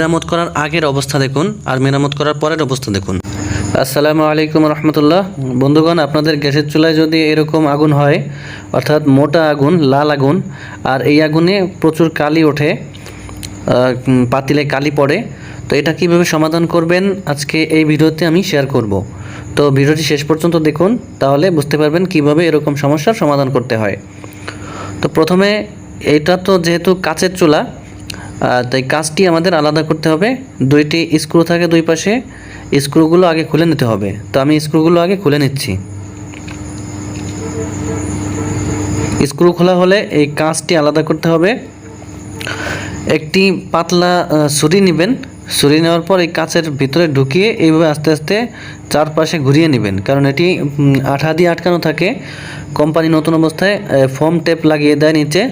মেরামত করার আগের অবস্থা দেখুন আর মেরামত করার পরের অবস্থা দেখুন। আসসালামু আলাইকুম রহমতুল্লাহ। বন্ধুগণ, আপনাদের গ্যাসের চুলায় যদি এরকম আগুন হয়, অর্থাৎ মোটা আগুন, লাল আগুন, আর এই আগুনে প্রচুর কালি ওঠে পাতিলে কালি পড়ে, তো এটা কীভাবে সমাধান করবেন আজকে এই ভিডিওতে আমি শেয়ার করব। তো ভিডিওটি শেষ পর্যন্ত দেখুন, তাহলে বুঝতে পারবেন কীভাবে এরকম সমস্যার সমাধান করতে হয়। তো প্রথমে, এটা তো যেহেতু কাচের চুলা তাই কাজটি আমাদের আলাদা করতে হবে। দুইটি স্ক্রু থাকে দুই পাশে, স্ক্রুগুলো আগে খুলে নিতে হবে। তো আমি স্ক্রুগুলো আগে খুলে নিচ্ছি। স্ক্রু খোলা হলে এই কাঁচটি আলাদা করতে হবে। একটি পাতলা ছুরি নেবেন। ছুরি নেওয়ার পর এই কাঁচের ভিতরে ঢুকিয়ে এইভাবে আস্তে আস্তে চারপাশে ঘুরিয়ে নেবেন। কারণ এটি আঠা দিয়ে আটকানো থাকে। কোম্পানি নতুন অবস্থায় ফোম টেপ লাগিয়ে দেয় নিচে।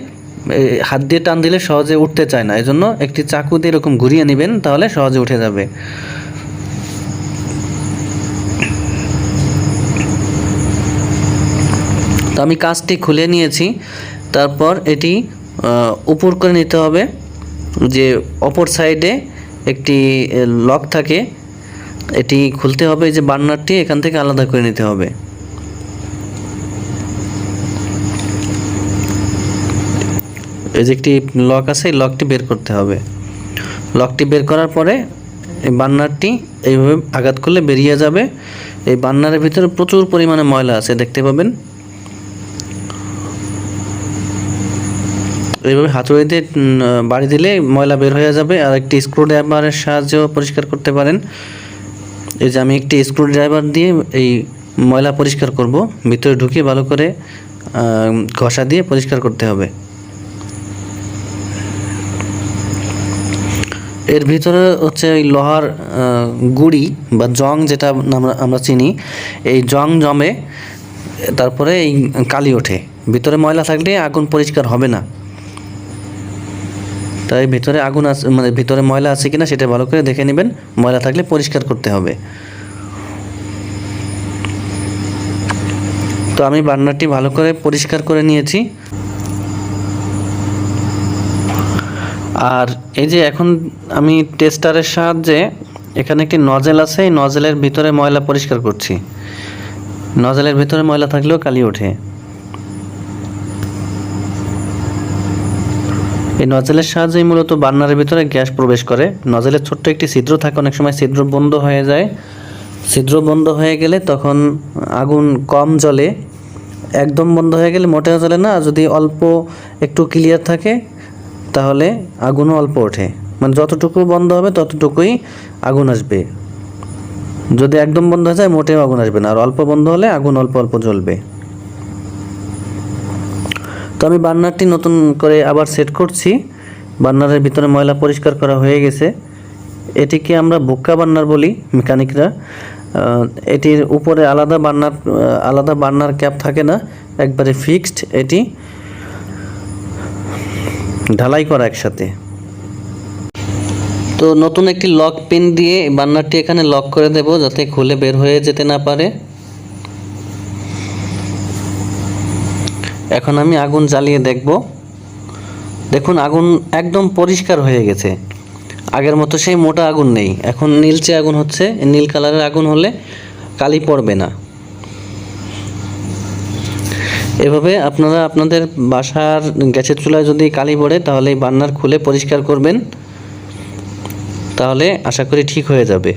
হাত দিয়ে টান দিলে সহজে উঠতে চায় না। এজন্য একটি চাকু দিয়ে এরকম ঘুরিয়ে নেবেন, তাহলে সহজে উঠে যাবে। তো আমি কাজটি খুলে নিয়েছি। তারপর এটি উপর করে নিতে হবে, যে অপর সাইডে একটি লক থাকে। এটি খুলতে হবে যে বার্নারটি, এখান থেকে আলাদা করে নিতে হবে। এই যে একটি লক আছে, এই লকটি বের করতে হবে। লকটি বের করার পরে এই বান্নারটি এইভাবে আঘাত করলে বেরিয়ে যাবে। এই বান্নারের ভিতরে প্রচুর পরিমাণে ময়লা আছে, দেখতে পাবেন। এইভাবে হাতুড়ি দিয়ে বাড়ি দিলে ময়লা বের হয়ে যাবে আর একটি স্ক্রু ড্রাইভারের সাহায্যেও পরিষ্কার করতে পারেন। এই যে আমি একটি স্ক্রু ড্রাইভার দিয়ে এই ময়লা পরিষ্কার করব। ভিতরে ঢুকিয়ে ভালো করে ঘষা দিয়ে পরিষ্কার করতে হবে। এর ভিতরে হচ্ছে ওই লোহার গুড়ি বা জং যেটা আমরা আমরা চিনি, এই জং জমে তারপরে এই কালি ওঠে। ভিতরে ময়লা থাকলে আগুন পরিষ্কার হবে না। তাই ভিতরে আগুন আছে মানে ভিতরে ময়লা আছে কিনা সেটা ভালো করে দেখে নেবেন। ময়লা থাকলে পরিষ্কার করতে হবে। তো আমি বার্নারটি ভালো করে পরিষ্কার করে নিয়েছি। আর এই যে এখন আমি টেস্টারের সাহায্যে এখানে একটি নজেল আছে, এই নজেলের ভিতরে ময়লা পরিষ্কার করছি। নজেলের ভিতরে ময়লা থাকলেও কালি ওঠে। এই নজেলের সাহায্যেই মূলত বার্নারের ভিতরে গ্যাস প্রবেশ করে। নজেলের ছোট্ট একটি ছিদ্র থাকে, অনেক সময় ছিদ্র বন্ধ হয়ে যায়। ছিদ্র বন্ধ হয়ে গেলে তখন আগুন কম জলে একদম বন্ধ হয়ে গেলে মোটেও জ্বলে না যদি অল্প একটু ক্লিয়ার থাকে তাহলে আগুনও অল্প ওঠে। মানে যতটুকু বন্ধ হবে ততটুকুই আগুন আসবে। যদি একদম বন্ধ হয়ে যায় মোটেও আগুন আসবে না। আর অল্প বন্ধ হলে আগুন অল্প অল্প জ্বলবে। তো আমি বার্নারটি নতুন করে আবার সেট করছি। বার্নারের ভিতরে ময়লা পরিষ্কার করা হয়ে গেছে। এটিকে আমরা বোক্কা বার্নার বলি মেকানিকরা। এটির উপরে আলাদা বার্নার আলাদা বার্নার ক্যাপ থাকে না। একবারে ফিক্সড এটি। ঢালাই করা একসাথে। তো নতুন একটি লক পিন দিয়ে বার্নারটি এখানে লক করে দেব যাতে খুলে বের হয়ে যেতে না পারে। এখন আমি আগুন জ্বালিয়ে দেখব। দেখুন, আগুন একদম পরিষ্কার হয়ে গেছে। আগের মতো সেই মোটা আগুন নেই। এখন নীলচে আগুন হচ্ছে। নীল কালারের আগুন হলে কালি পড়বে না। এভাবে আপনারা আপনাদের বাসার গ্যাসের চুলায় যদি কালি পড়ে, তাহলে এই বার্নার খুলে পরিষ্কার করবেন। তাহলে আশা করি ঠিক হয়ে যাবে।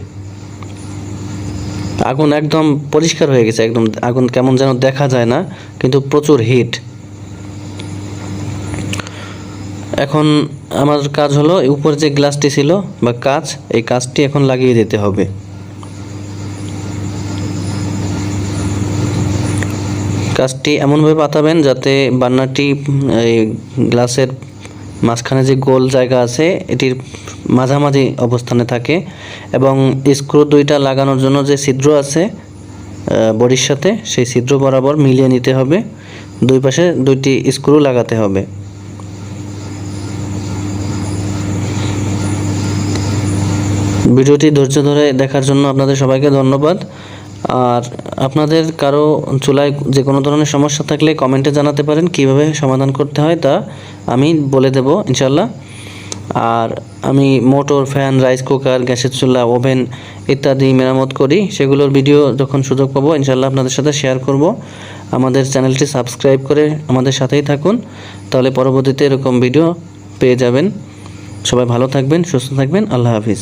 আগুন একদম পরিষ্কার হয়ে গেছে, একদম আগুন কেমন যেন দেখা যায় না, কিন্তু প্রচুর হিট এখন আমার কাজ হলো, উপর যে গ্লাসটি ছিল বা কাজ এই কাজটি এখন লাগিয়ে দিতে হবে। কাজটি এমনভাবে পাতাবেন যাতে বান্নারটি এই গ্লাসের মাঝখানে যে গোল জায়গা আছে, এটির মাঝামাঝি অবস্থানে থাকে এবং স্ক্রু দুইটা লাগানোর জন্য যে ছিদ্র আছে বডির সাথে, সেই ছিদ্র বরাবর মিলিয়ে নিতে হবে। দুই পাশে দুইটি স্ক্রু লাগাতে হবে। ভিডিওটি ধৈর্য ধরে দেখার জন্য আপনাদের সবাইকে ধন্যবাদ। আর আপনাদের কারও চুলায় যে কোনো ধরনের সমস্যা থাকলে কমেন্টে জানাতে পারেন, কীভাবে সমাধান করতে হয় তা আমি বলে দেব ইনশাল্লাহ আর আমি মোটর, ফ্যান, রাইস কুকার, গ্যাসের চুলা, ওভেন ইত্যাদি মেরামত করি, সেগুলোর ভিডিও যখন সুযোগ পাবো ইনশাল্লাহ আপনাদের সাথে শেয়ার করব। আমাদের চ্যানেলটি সাবস্ক্রাইব করে আমাদের সাথেই থাকুন, তাহলে পরবর্তীতে এরকম ভিডিও পেয়ে যাবেন। সবাই ভালো থাকবেন, সুস্থ থাকবেন, আল্লাহ হাফিজ।